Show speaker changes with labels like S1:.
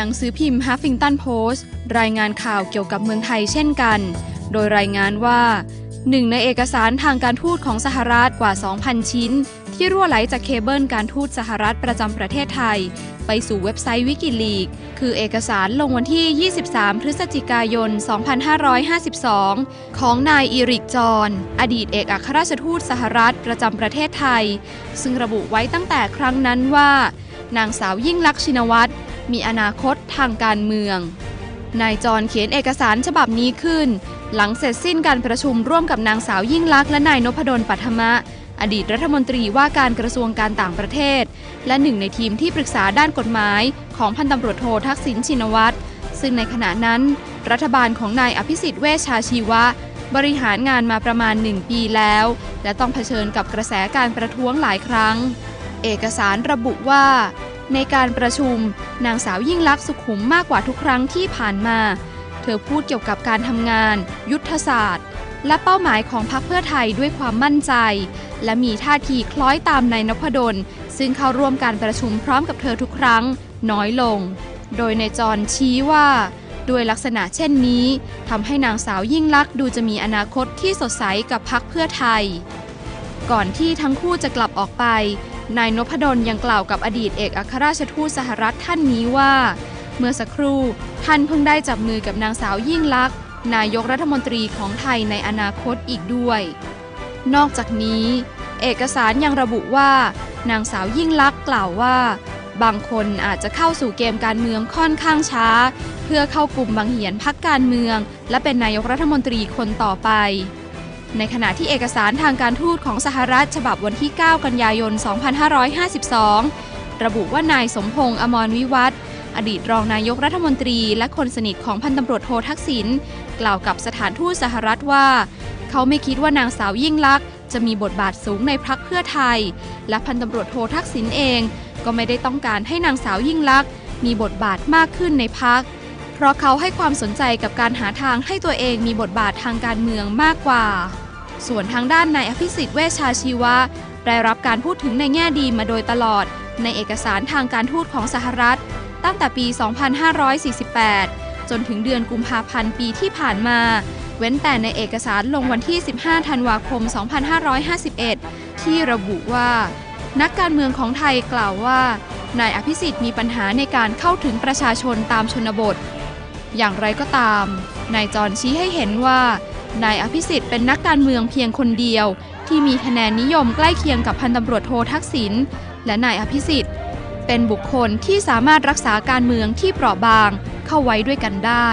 S1: หนังสือพิมพ์ Huffington Post รายงานข่าวเกี่ยวกับเมืองไทยเช่นกัน โดยรายงานว่าหนึ่งในเอกสารทางการทูตของสหรัฐกว่า 2,000 ชิ้น ที่รั่วไหลจากเคเบิลการทูตสหรัฐประจำประเทศไทย ไปสู่เว็บไซต์วิกิลีก คือเอกสารลงวันที่ 23 พฤศจิกายน 2552 ของนายอีริกจอห์นอดีตเอกอัครราชทูตสหรัฐประจำประเทศไทย ซึ่งระบุไว้ตั้งแต่ครั้งนั้นว่า นางสาวยิ่งลักษณ์ชินวัตร มีอนาคตทางการเมือง นายจรเขียนเอกสารฉบับนี้ขึ้น หลังเสร็จสิ้นการประชุมร่วมกับนางสาวยิ่งลักษณ์และนายนพดลปัทมะ อดีตรัฐมนตรีว่าการกระทรวงการต่างประเทศ และหนึ่งในทีมที่ปรึกษาด้านกฎหมาย ของพันตำรวจโททักษิณชินวัตรซึ่งในขณะนั้น รัฐบาลของนายอภิสิทธิ์เวชชาชีวะ บริหารงานมาประมาณ 1 ปีแล้ว และต้องเผชิญกับกระแสการประท้วงหลายครั้ง เอกสารระบุว่า ในการประชุม นางสาวยิ่งลักษณ์สุขุมมากกว่าทุกครั้งที่ผ่านมา เธอพูดเกี่ยวกับการทำงาน ยุทธศาสตร์ และเป้าหมายของพรรคเพื่อไทยด้วยความมั่นใจ และมีท่าทีคล้อยตามนายนพดล ซึ่งเข้าร่วมการประชุมพร้อมกับเธอทุกครั้ง น้อยลง โดยนายจรชี้ว่าด้วยลักษณะเช่นนี้ทำให้นางสาวยิ่งลักษณ์ดูจะมีอนาคตที่สดใสกับพรรคเพื่อไทย ก่อนที่ทั้งคู่จะกลับออกไป นายนพดลยังกล่าวกับอดีตเอกอัครราชทูตสหรัฐท่านนี้ว่า เมื่อสักครู่ท่านเพิ่งได้จับมือกับนางสาวยิ่งลักษณ์นายกรัฐมนตรีของไทยในอนาคตอีกด้วย นอกจากนี้ เอกสารยังระบุว่า นางสาวยิ่งลักษณ์กล่าวว่า บางคนอาจจะเข้าสู่เกมการเมืองค่อนข้างช้า เพื่อเข้ากลุ่มบางเหียนพักการเมือง และเป็นนายกรัฐมนตรีคนต่อไป ในขณะที่เอกสารทางการทูตของสหรัฐฉบับวันที่ 9 กันยายน 2552 ระบุว่านายสมพงษ์อมรวิวัฒน์อดีตรองนายกรัฐมนตรีและคนสนิทของพันตำรวจโททักษิณกล่าวกับสถานทูตสหรัฐว่า เขาไม่คิดว่านางสาวยิ่งลักษณ์จะมีบทบาทสูงในพรรคเพื่อไทย และพันตำรวจโททักษิณเอง ก็ไม่ได้ต้องการให้นางสาวยิ่งลักษณ์มีบทบาทมากขึ้นในพรรค เพราะเขาให้ความสนใจกับการหาทางให้ตัวเองมีบทบาททางการเมืองมากกว่า ส่วนทางด้านนายอภิสิทธิ์เวชชาชีวะ ได้รับการพูดถึงในแง่ดีมาโดยตลอด ในเอกสารทางการทูตของสหรัฐ ตั้งแต่ปี 2548 จนถึงเดือนกุมภาพันธ์ปีที่ผ่านมา เว้นแต่ในเอกสารลงวันที่ 15 ธันวาคม 2551 ที่ระบุว่า นักการเมืองของไทยกล่าวว่านายอภิสิทธิ์มีปัญหาในการเข้าถึงประชาชนตามชนบท อย่างไรก็ตาม นายจรชี้ให้เห็นว่านายอภิสิทธิ์เป็นนักการเมืองเพียงคนเดียว ที่มีคะแนนนิยมใกล้เคียงกับพันตำรวจโททักษิณและนายอภิสิทธิ์ เป็นบุคคลที่สามารถรักษาการเมืองที่เปราะบางเข้าไว้ด้วยกันได้